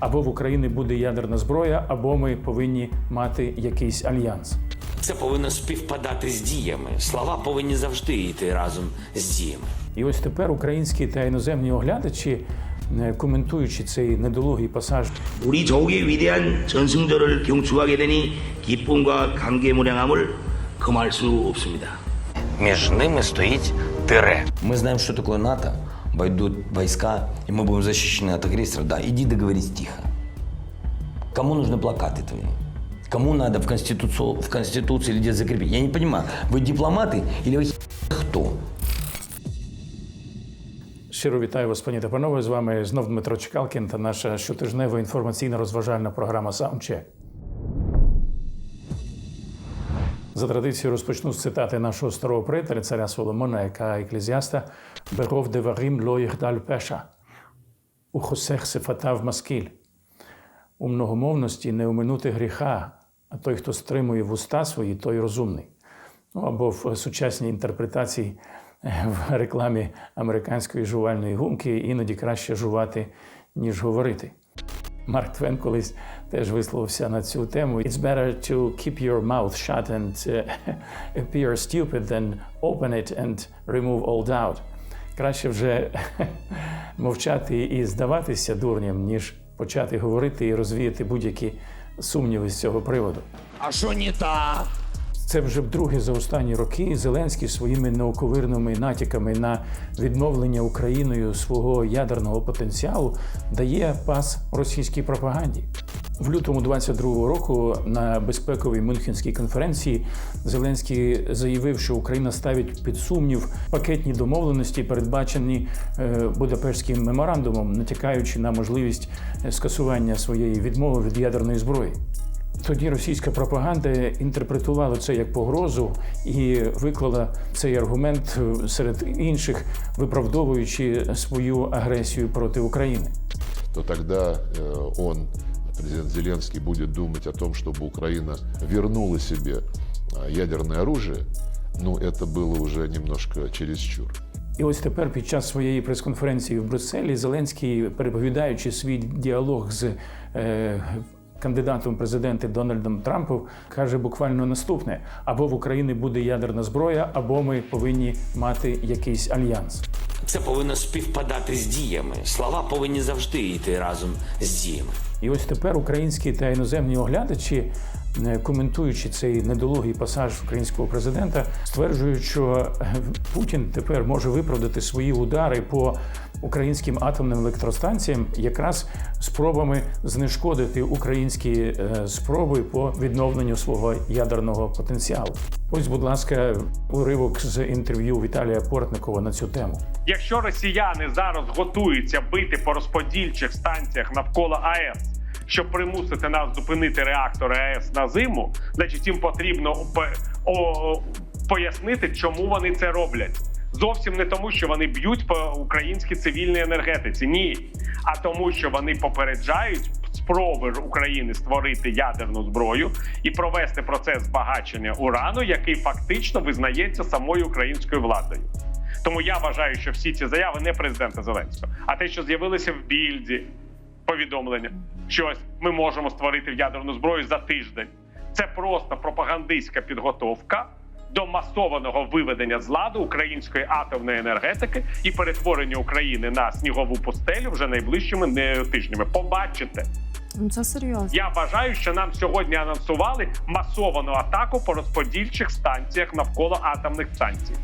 або в Україні буде ядерна зброя, або ми повинні мати якийсь альянс. Це повинно співпадати з діями. Слова повинні завжди йти разом з діями. І ось тепер українські та іноземні оглядачі, е, коментуючи цей недолугий пасаж 우리 조국의 위대한 전승절을 경축하게 되니 기쁨과 감개무량함을 금할 수 없습니다. Між ними стоїть тире. Мы знаем, что такое НАТО, войдут войска, и мы будем защищены от агрессора. Да, иди договорись тихо. Кому нужны плакаты твои? Кому надо в, конституцию, в Конституции или где закрепить? Я не понимаю, вы дипломаты или вы кто? Щиро вітаю вас, пані та панове. З вами знов Дмитро Чекалкін та наша щотижнева інформаційно-розважальна програма Саундчек. За традицією розпочну з цитати нашого старого приятеля, царя Соломона, яка еклезіаста Беров деварим ло їхдаль пеша. У хосех сифатав маскіль. У многомовності не оминути гріха, а той, хто стримує вуста свої, той розумний. Ну або в сучасній інтерпретації в рекламі американської жувальної гумки іноді краще жувати, ніж говорити. Марк Твен колись теж висловився на цю тему. It's better to keep your mouth shut and uh, appear stupid than open it and remove all doubt. Краще вже мовчати і здаватися дурням, ніж почати говорити і розвіяти будь-які сумніви з цього приводу. А що не так? Це вже вдруге за останні роки Зеленський своїми науковирними натяками на відновлення Україною свого ядерного потенціалу дає пас російській пропаганді. В лютому 22-го року на безпековій Мюнхенській конференції Зеленський заявив, що Україна ставить під сумнів пакетні домовленості, передбачені е, Будапештським меморандумом, натякаючи на можливість е, скасування своєї відмови від ядерної зброї. Тоді російська пропаганда інтерпретувала це як погрозу і виклала цей аргумент е, серед інших, виправдовуючи свою агресію проти України. то тогда э, он, президент Зеленский, будет думать о том, чтобы Украина вернула себе а, ядерное оружие, ну, это было уже немножко чересчур. І ось тепер, під час своєї прес-конференції в Брюсселі, Зеленський, переповідаючи свій діалог з е, кандидатом в президенти Дональдом Трампом, каже буквально наступне: або в Україні буде ядерна зброя, або ми повинні мати якийсь альянс. Це повинно співпадати з діями. Слова повинні завжди йти разом з діями. І ось тепер українські та іноземні оглядачі, е, коментуючи цей недолугий пасаж українського президента, стверджують, що е, Путін тепер може виправдати свої удари по українським атомним електростанціям якраз спробами знешкодити українські е, спроби по відновленню свого ядерного потенціалу. Ось, будь ласка, уривок з інтерв'ю Віталія Портникова на цю тему. Якщо росіяни зараз готуються бити по розподільчих станціях навколо АЕС, щоб примусити нас зупинити реактори АЕС на зиму, значить їм потрібно пояснити, чому вони це роблять. Зовсім не тому, що вони б'ють по українській цивільній енергетиці. Ні, а тому, що вони попереджають спроби України створити ядерну зброю і провести процес збагачення урану, який фактично визнається самою українською владою. Тому я вважаю, що всі ці заяви не президента Зеленського, а те, що з'явилося в більді повідомлення, що ми можемо створити ядерну зброю за тиждень. Це просто пропагандистська підготовка до масованого виведення з ладу української атомної енергетики і перетворення України на снігову пустелю вже найближчими не тижнями. Побачите. Ну, Це серйозно. Я вважаю, що нам сьогодні анонсували масовану атаку по розподільчих станціях навколо атомних станцій.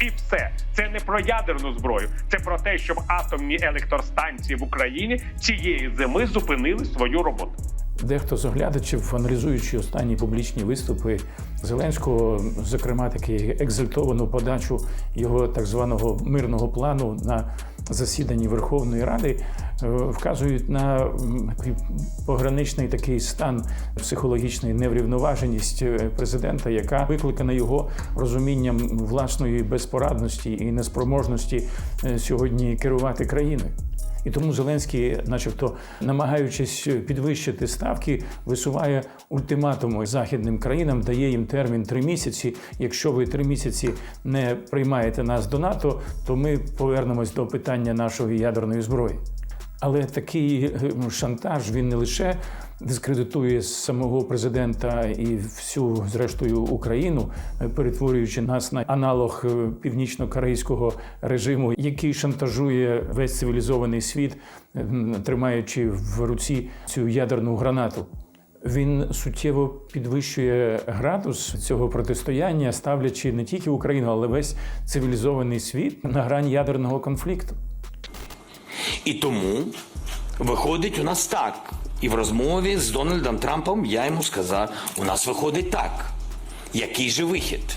І все це не про ядерну зброю, це про те, щоб атомні електростанції в Україні цієї зими зупинили свою роботу. Дехто з оглядачів, аналізуючи останні публічні виступи Зеленського, зокрема таки екзальтовану подачу його так званого мирного плану на засіданні Верховної Ради, е, вказують на пограничний такий стан психологічної неврівноваженість е, президента, яка викликана його розумінням власної безпорадності і неспроможності е, сьогодні керувати країною. І тому Зеленський, начебто, намагаючись підвищити ставки, висуває ультиматуми західним країнам, дає їм термін три місяці. Якщо ви три місяці не приймаєте нас до НАТО, то ми повернемось до питання нашої ядерної зброї. Але такий е, шантаж він не лише дискредитує самого президента і всю, зрештою, Україну, е, перетворюючи нас на аналог е, північно-корейського режиму, який шантажує весь цивілізований світ, е, тримаючи в руці цю ядерну гранату. Він суттєво підвищує градус цього протистояння, ставлячи не тільки Україну, але весь цивілізований світ на грань ядерного конфлікту. І тому виходить у нас так. І в розмові з Дональдом Трампом я йому сказав: у нас виходить так. Який же вихід?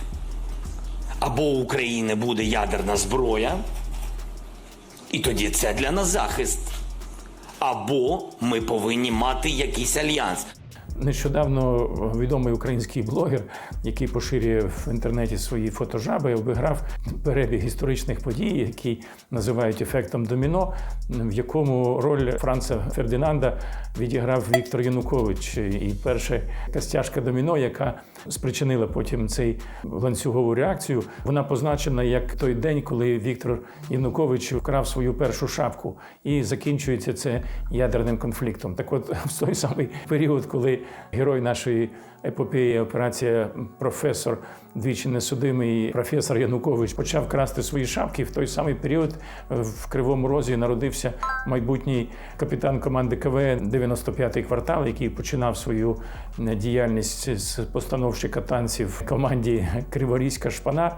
Або у України буде ядерна зброя, і тоді це для нас захист. Або ми повинні мати якийсь альянс. Нещодавно відомий український блогер, який поширює в інтернеті свої фотожаби, обіграв перебіг історичних подій, який називають ефектом доміно, в якому роль Франца Фердинанда відіграв Віктор Янукович. І перша костяшка доміно, яка спричинила потім цей ланцюгову реакцію, вона позначена як той день, коли Віктор Янукович вкрав свою першу шапку, і закінчується це ядерним конфліктом. Так от в той самий період, коли герой нашої епопеї, операція професор, двічі несудимий професор Янукович почав красти свої шапки. В той самий період в Кривому Розі народився майбутній капітан команди КВН 95-й квартал, який починав свою діяльність з постановщика танців в команді Криворізька шпана.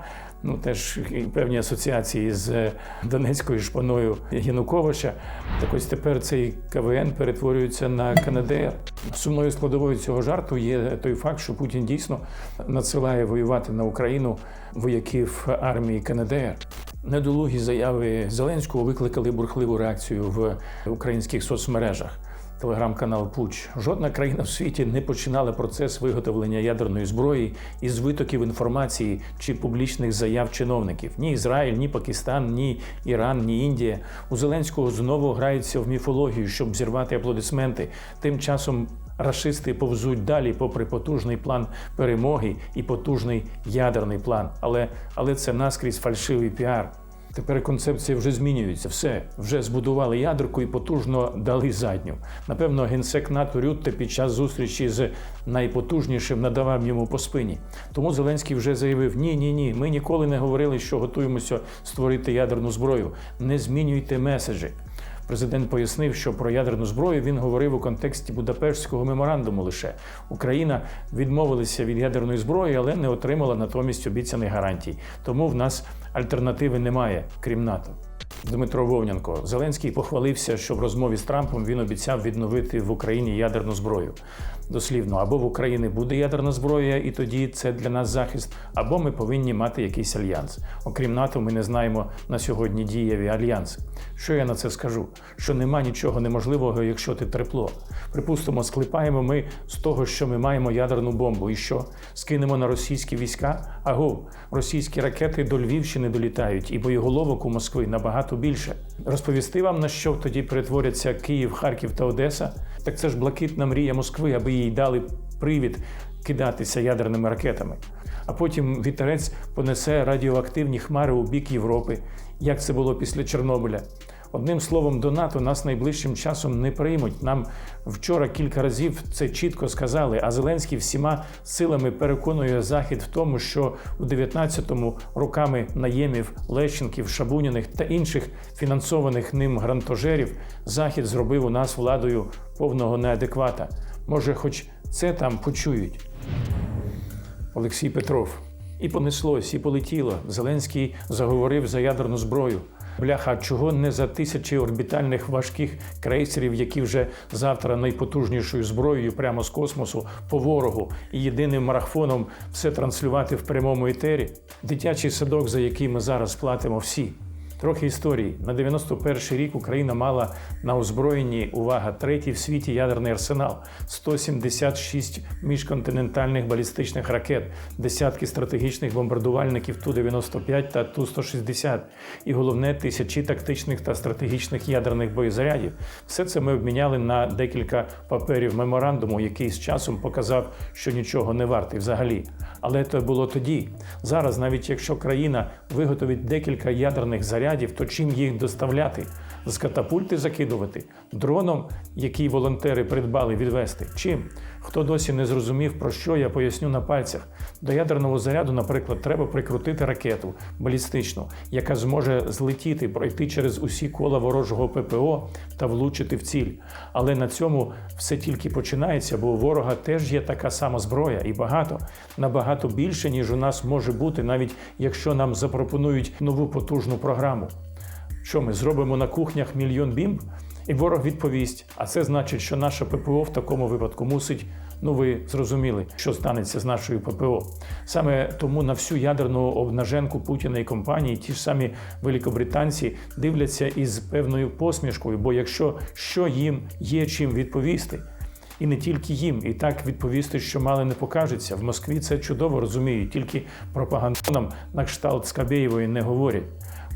Ну, теж певні асоціації з Донецькою шпаною Януковича. Так ось тепер цей КВН перетворюється на КНДР. Сумною складовою цього жарту є той факт, що Путін дійсно надсилає воювати на Україну вояків армії КНДР. Недолугі заяви Зеленського викликали бурхливу реакцію в українських соцмережах. Телеграм-канал Пуч. Жодна країна в світі не починала процес виготовлення ядерної зброї із витоків інформації чи публічних заяв чиновників. Ні Ізраїль, ні Пакистан, ні Іран, ні Індія. У Зеленського знову граються в міфологію, щоб зірвати аплодисменти. Тим часом рашисти повзуть далі, попри потужний план перемоги і потужний ядерний план. Але, але це наскрізь фальшивий піар. Тепер концепція вже змінюється. Все вже збудували ядерку і потужно дали задню. Напевно, генсек НАТО Рютте під час зустрічі з найпотужнішим надавав йому по спині. Тому Зеленський вже заявив: Ні, ні, ні. Ми ніколи не говорили, що готуємося створити ядерну зброю. Не змінюйте меседжі. Президент пояснив, що про ядерну зброю він говорив у контексті Будапештського меморандуму. Лише Україна відмовилася від ядерної зброї, але не отримала натомість обіцяних гарантій. Тому в нас альтернативи немає, крім НАТО. Дмитро Вовнянко Зеленський похвалився, що в розмові з Трампом він обіцяв відновити в Україні ядерну зброю. Дослівно, або в Україні буде ядерна зброя, і тоді це для нас захист, або ми повинні мати якийсь альянс. Окрім НАТО, ми не знаємо на сьогодні дієві альянси. Що я на це скажу? Що нема нічого неможливого, якщо ти трепло. Припустимо, склепаємо ми з того, що ми маємо ядерну бомбу. І що? Скинемо на російські війська? Агов, російські ракети до Львівщини долітають, і боєголовок у Москви набагато більше. Розповісти вам, на що тоді перетворяться Київ, Харків та Одеса? Так це ж блакитна мрія Москви, аби їй дали привід кидатися ядерними ракетами. А потім вітерець понесе радіоактивні хмари у бік Європи, як це було після Чорнобиля. Одним словом, до НАТО нас найближчим часом не приймуть. Нам вчора кілька разів це чітко сказали. А Зеленський всіма силами переконує Захід в тому, що у 19-му роками наємів Лещенків, Шабуніних та інших фінансованих ним грантожерів Захід зробив у нас владою повного неадеквата. Може, хоч це там почують. Олексій Петров. І понеслось, і полетіло. Зеленський заговорив за ядерну зброю. Бляха, чого не за тисячі орбітальних важких крейсерів, які вже завтра найпотужнішою зброєю прямо з космосу по ворогу і єдиним марафоном все транслювати в прямому етері? Дитячий садок, за який ми зараз платимо всі. Трохи історії. На 91-й рік Україна мала на озброєнні увага третій в світі ядерний арсенал, 176 міжконтинентальних балістичних ракет, десятки стратегічних бомбардувальників Ту-95 та Ту-160, і головне тисячі тактичних та стратегічних ядерних боєзарядів. Все це ми обміняли на декілька паперів меморандуму, який з часом показав, що нічого не вартий взагалі. Але це було тоді. Зараз, навіть якщо країна виготовить декілька ядерних зарядів, то чим їх доставляти? З катапульти закидувати, дроном, який волонтери придбали відвести. Чим? Хто досі не зрозумів, про що я поясню на пальцях. До ядерного заряду, наприклад, треба прикрутити ракету балістичну, яка зможе злетіти, пройти через усі кола ворожого ППО та влучити в ціль. Але на цьому все тільки починається, бо у ворога теж є така сама зброя, і багато, набагато більше, ніж у нас може бути, навіть якщо нам запропонують нову потужну програму. Що ми зробимо на кухнях мільйон бімб? І ворог відповість: а це значить, що наша ППО в такому випадку мусить. Ну, ви зрозуміли, що станеться з нашою ППО. Саме тому на всю ядерну обнаженку Путіна і компанії ті ж самі великобританці дивляться із певною посмішкою, бо якщо що їм є чим відповісти, і не тільки їм, і так відповісти, що мали не покажеться. В Москві це чудово розуміють, тільки пропагандонам на кшталт Скабєєвої не говорять.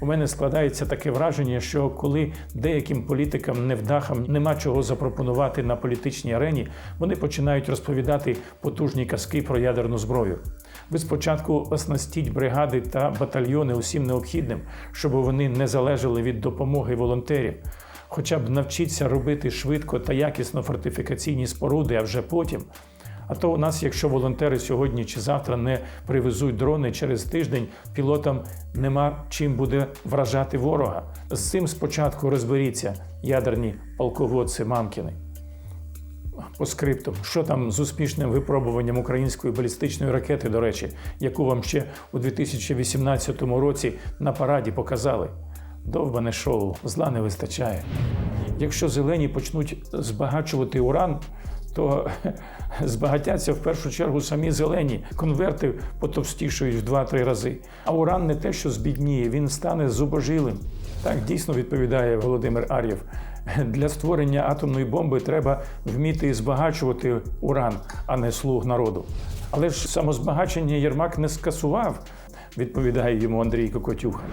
У мене складається таке враження, що коли деяким політикам невдахам нема чого запропонувати на політичній арені, вони починають розповідати потужні казки про ядерну зброю. Ви спочатку оснастіть бригади та батальйони усім необхідним, щоб вони не залежали від допомоги волонтерів. Хоча б навчіться робити швидко та якісно фортифікаційні споруди, а вже потім. А то у нас, якщо волонтери сьогодні чи завтра не привезуть дрони через тиждень, пілотам нема чим буде вражати ворога. З цим спочатку розберіться, ядерні полководці Мамкіни. По скрипту, що там з успішним випробуванням української балістичної ракети, до речі, яку вам ще у 2018 році на параді показали. Довбане шоу, зла не вистачає. Якщо зелені почнуть збагачувати уран, то збагатяться в першу чергу самі зелені. Конверти потовстішують в 2-3 рази. А уран не те, що збідніє, він стане зубожилим. Так дійсно відповідає Володимир Ар'єв. Для створення атомної бомби треба вміти збагачувати уран, а не слуг народу. Але ж самозбагачення Єрмак не скасував відповідає йому Андрій Кокотюха.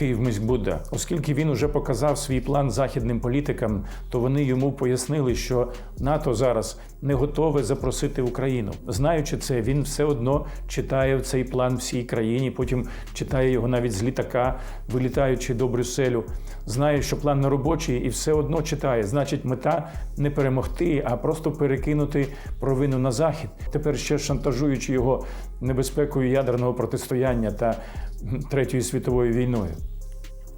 Київміськбуда. Оскільки він уже показав свій план західним політикам, то вони йому пояснили, що НАТО зараз не готове запросити Україну. Знаючи це, він все одно читає цей план всій країні. Потім читає його навіть з літака, вилітаючи до Брюсселю. Знає, що план не робочий, і все одно читає. Значить, мета не перемогти, а просто перекинути провину на захід. Тепер ще шантажуючи його небезпекою ядерного протистояння та Третьою світовою війною.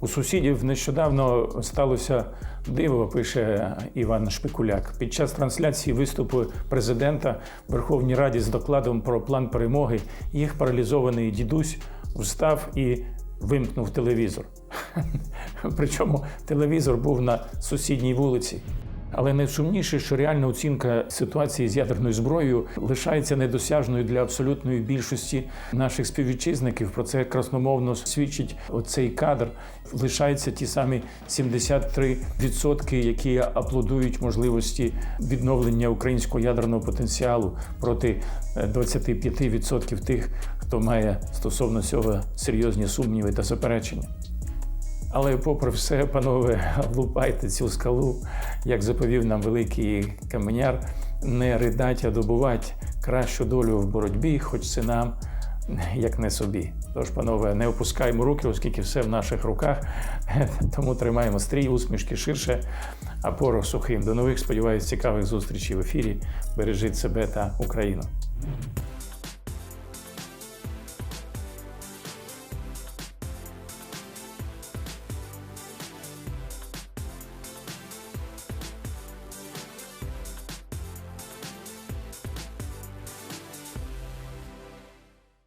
У сусідів нещодавно сталося диво, пише Іван Шпикуляк. Під час трансляції виступу президента в Верховній Раді з докладом про план перемоги їх паралізований дідусь встав і вимкнув телевізор. Причому телевізор був на сусідній вулиці. Але найсумніше, що реальна оцінка ситуації з ядерною зброєю лишається недосяжною для абсолютної більшості наших співвітчизників. Про це красномовно свідчить оцей кадр. Лишаються ті самі 73%, які аплодують можливості відновлення українського ядерного потенціалу проти 25% тих, хто має стосовно цього серйозні сумніви та заперечення. Але, попри все, панове, лупайте цю скалу, як заповів нам великий каменяр, не ридать, а добувать кращу долю в боротьбі, хоч це нам, як не собі. Тож, панове, не опускаємо руки, оскільки все в наших руках. Тому тримаємо стрій, усмішки ширше, а порох сухим. До нових, сподіваюся, цікавих зустрічей в ефірі. Бережіть себе та Україну.